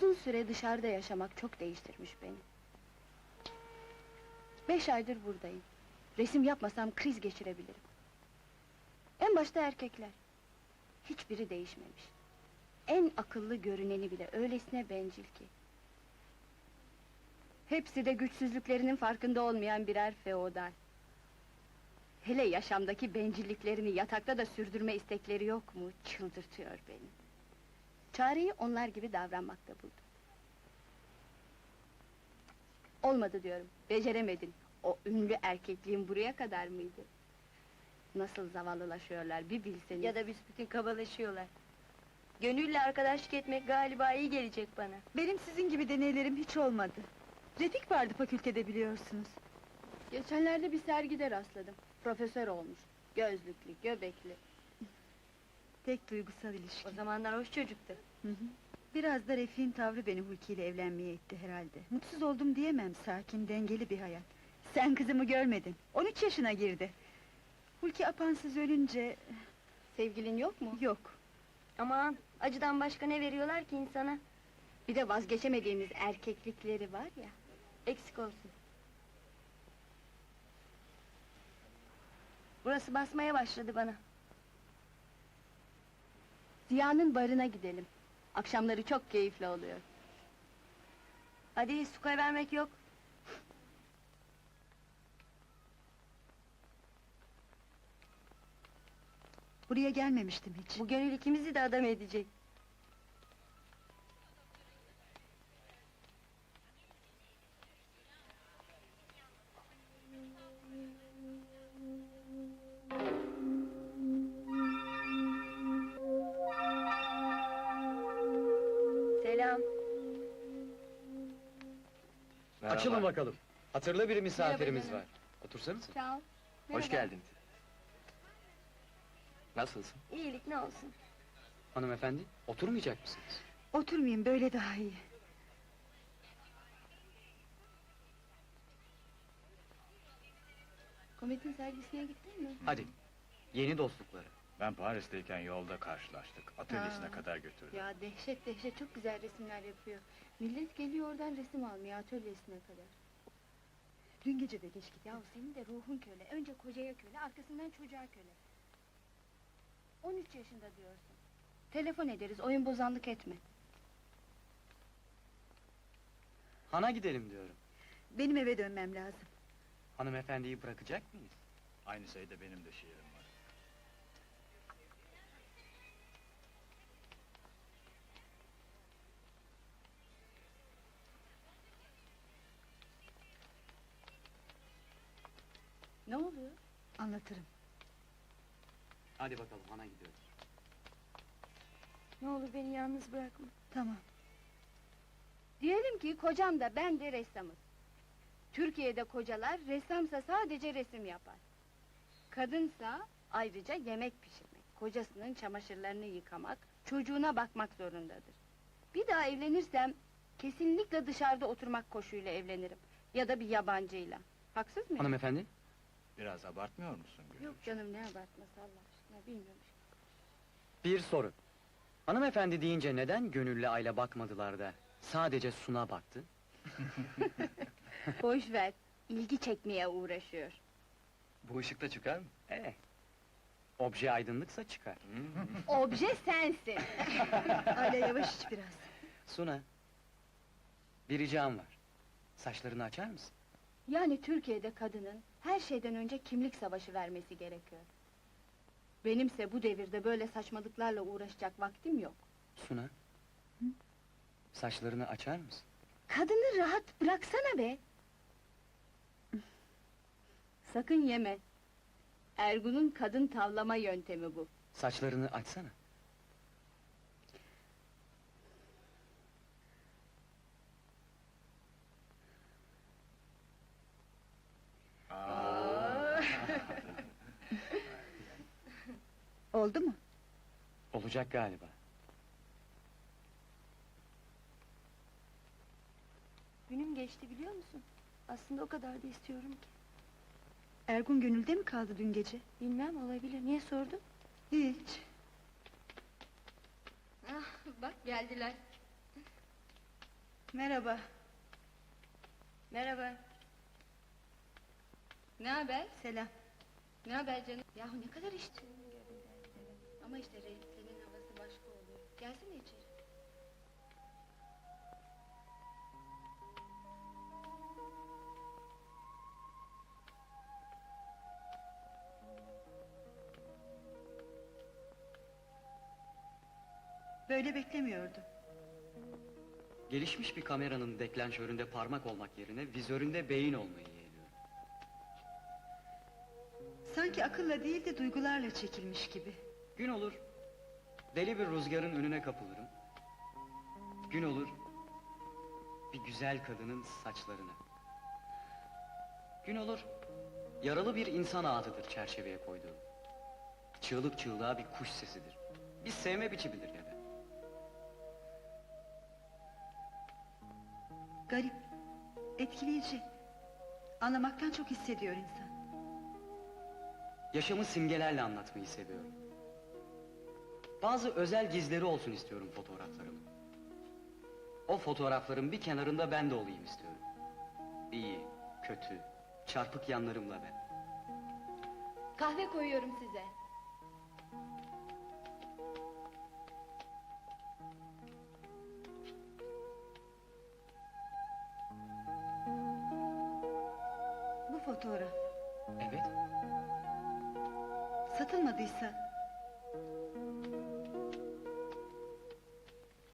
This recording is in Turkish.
Uzun süre dışarıda yaşamak çok değiştirmiş beni. Beş aydır buradayım. Resim yapmasam kriz geçirebilirim. En başta erkekler. Hiçbiri değişmemiş. En akıllı görüneni bile öylesine bencil ki. Hepsi de güçsüzlüklerinin farkında olmayan birer feodal. Hele yaşamdaki bencilliklerini yatakta da sürdürme istekleri yok mu? Çıldırtıyor beni. Çareyi onlar gibi davranmakta buldum. Olmadı diyorum, beceremedin. O ünlü erkekliğin buraya kadar mıydı? Nasıl zavallılaşıyorlar bir bilseniz. Ya da büsbütün kabalaşıyorlar. Gönülle arkadaşlık etmek galiba iyi gelecek bana. Benim sizin gibi deneylerim hiç olmadı. Refik vardı fakültede biliyorsunuz. Geçenlerde bir sergide rastladım. Profesör olmuş. Gözlüklü, göbekli. Tek duygusal ilişki. O zamanlar hoş çocuktu. Hı hı. Biraz da Refik'in tavrı beni Hulki ile evlenmeye itti herhalde. Mutsuz oldum diyemem, sakin, dengeli bir hayat. Sen kızımı görmedin, 13 yaşına girdi. Hulki apansız ölünce... Sevgilin yok mu? Yok, Aman acıdan başka ne veriyorlar ki insana? Bir de vazgeçemediğimiz erkeklikleri var ya. Eksik olsun. Burası basmaya başladı bana. Ziya'nın barına gidelim. Akşamları çok keyifli oluyor. Hadi su vermek yok. buraya gelmemiştim hiç. Bu gönül ikimizi de adam edecek. Açılın bakalım. Hatırlı bir misafirimiz Merhaba var. Otursanıza. Sağ ol. Hoş geldin. Nasılsın? İyilik ne olsun. Hanımefendi, oturmayacak mısınız? Oturmayayım, böyle daha iyi. Kometin sergisine gittin mi? Hadi, yeni dostlukları. Ben Paris'teyken yolda karşılaştık. Atölyesine Ha. kadar götürdüm. Ya dehşet dehşet çok güzel resimler yapıyor. Millet geliyor oradan resim almaya atölyesine kadar. Dün gece de geç gittim. Ya senin de ruhun köle. Önce kocaya köle, arkasından çocuğa köle. 13 yaşında diyorsun. Telefon ederiz, oyun bozanlık etme. Hana gidelim diyorum. Benim eve dönmem lazım. Hanımefendiyi bırakacak mıyız? Aynı sayıda benim de şiirim var. Ne oluyor? Anlatırım. Hadi bakalım, Hana gidiyoruz. Ne olur beni yalnız bırakma. Tamam. Diyelim ki kocam da ben de ressamız. Türkiye'de kocalar ressamsa sadece resim yapar. Kadınsa ayrıca yemek pişirmek, kocasının çamaşırlarını yıkamak, çocuğuna bakmak zorundadır. Bir daha evlenirsem kesinlikle dışarıda oturmak koşuyla evlenirim. Ya da bir yabancıyla. Haksız mıyım? Hanımefendi, Biraz abartmıyor musun Gül? Yok canım ne abartması Allah aşkına bilmiyorum. bir soru. Hanımefendi deyince neden gönüllü aile bakmadılar da sadece Suna baktı? Boş ver. ilgi çekmeye uğraşıyor. Bu ışıkta çıkar mı? Eh. Obje aydınlıksa çıkar. Obje sensin. Hala yavaş iç biraz. Suna, bir ricam var. Saçlarını açar mısın? Yani Türkiye'de kadının her şeyden önce kimlik savaşı vermesi gerekiyor. Benimse bu devirde böyle saçmalıklarla uğraşacak vaktim yok. Suna, saçlarını açar mısın? Kadını rahat bıraksana be! Sakın yeme. Ergun'un kadın tavlama yöntemi bu. Saçlarını açsana. Oldu mu? Olacak galiba. Günüm geçti biliyor musun? Aslında o kadar da istiyorum ki. Ergun gönülde mi kaldı dün gece? Bilmem olabilir. Niye sordun? Hiç. Ah, bak geldiler. Merhaba. Merhaba. Ne haber? Selam. Ne haber canım? Yahu ne kadar içtin? Ama işte renklerin havası başka oluyor. Gelsene içeri. Böyle beklemiyordum. Gelişmiş bir kameranın deklanşöründe parmak olmak yerine vizöründe beyin olmayı Sanki akılla değil de duygularla çekilmiş gibi. Gün olur, deli bir rüzgarın önüne kapılırım. Gün olur, bir güzel kadının saçlarına. Gün olur, yaralı bir insan ağıtıdır çerçeveye koyduğum. Çığlık çığlığa bir kuş sesidir. Bir sevme biçimidir ya da. Garip, etkileyici. Anlamaktan çok hissediyor insan. Yaşamı simgelerle anlatmayı seviyorum. Bazı özel gizleri olsun istiyorum fotoğraflarımın. O fotoğrafların bir kenarında ben de olayım istiyorum. İyi, kötü, çarpık yanlarımla ben. Kahve koyuyorum size. Bu fotoğraf Evet, satılmadıysa